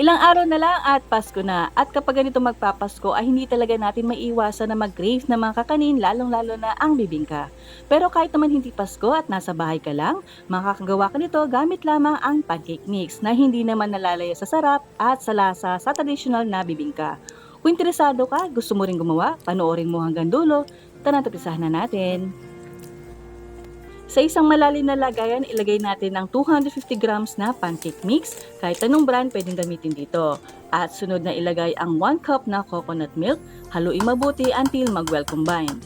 Ilang araw na lang at Pasko na. At kapag ganito magpapasko ay hindi talaga natin maiiwasan na mag-crave ng mga kakanin lalong-lalo na ang bibingka. Pero kahit naman hindi Pasko at nasa bahay ka lang, makakagawa ka nito gamit lamang ang pancake mix na hindi naman nalalaya sa sarap at sa lasa sa traditional na bibingka. Kung interesado ka, gusto mo rin gumawa, panoorin mo hanggang dulo, tara na natin. Sa isang malalim na lagayan, ilagay natin ang 250 grams na pancake mix. Kahit anong brand pwedeng gamitin dito. At sunod na ilagay ang 1 cup na coconut milk. Haluin mabuti until mag-well combine.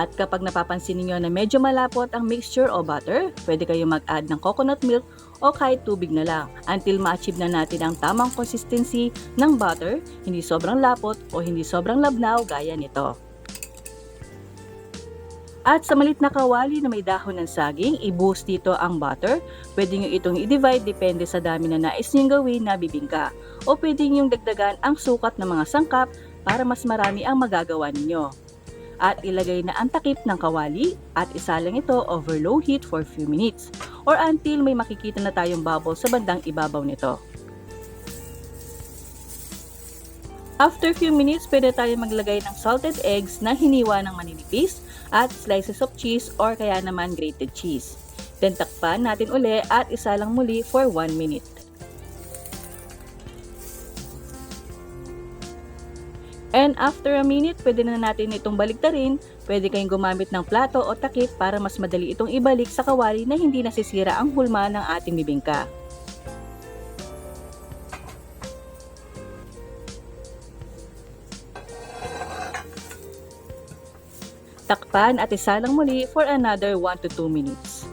At kapag napapansin niyo na medyo malapot ang mixture o butter, pwede kayo mag-add ng coconut milk o kahit tubig na lang until ma-achieve na natin ang tamang consistency ng butter, hindi sobrang lapot o hindi sobrang labnaw gaya nito. At sa malit na kawali na may dahon ng saging, i-boost dito ang butter. Pwede nyo itong i-divide depende sa dami na nais nyong gawin na bibingka. O pwede nyong dagdagan ang sukat ng mga sangkap para mas marami ang magagawa ninyo. At ilagay na ang takip ng kawali at isalang ito over low heat for few minutes or until may makikita na tayong bubble sa bandang ibabaw nito. After few minutes, pwede tayo maglagay ng salted eggs na hiniwa ng maninipis at slices of cheese or kaya naman grated cheese. Then takpan natin uli at isa lang muli for 1 minute. And after a minute, pwede na natin itong baliktarin. Pwede kayong gumamit ng plato o takip para mas madali itong ibalik sa kawali na hindi nasisira ang hulma ng ating bibingka. Takpan at isalang muli for another 1 to 2 minutes.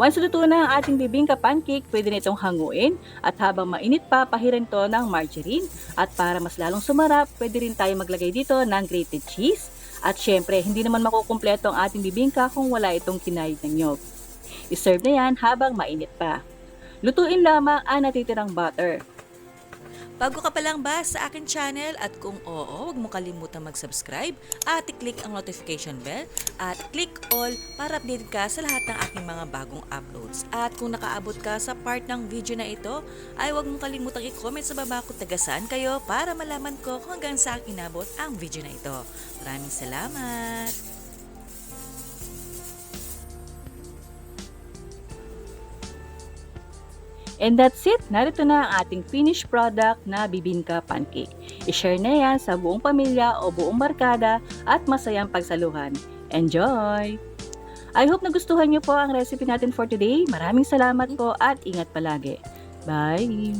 Once luto na ang ating bibingka pancake, pwede nitong hanguin at habang mainit pa, pahiran to ng margarine. At para mas lalong sumarap, pwede rin tayo maglagay dito ng grated cheese. At syempre, hindi naman makukumpleto ang ating bibingka kung wala itong kinayod ng nyog. I-serve na yan habang mainit pa. Lutuin lamang ang natitirang butter. Bago ka pa lang ba sa akin channel at kung oo, huwag mo kalimutan mag-subscribe at i-click ang notification bell at click all para update ka sa lahat ng aking mga bagong uploads. At kung nakaabot ka sa part ng video na ito, ay huwag mo kalimutang i-comment sa baba kung taga saan kayo para malaman ko kung hanggang saan inabot ang video na ito. Maraming salamat! And that's it. Narito na ang ating finished product na bibingka pancake. I-share na yan sa buong pamilya o buong barkada at masayang pagsaluhan. Enjoy! I hope nagustuhan niyo po ang recipe natin for today. Maraming salamat po at ingat palagi. Bye!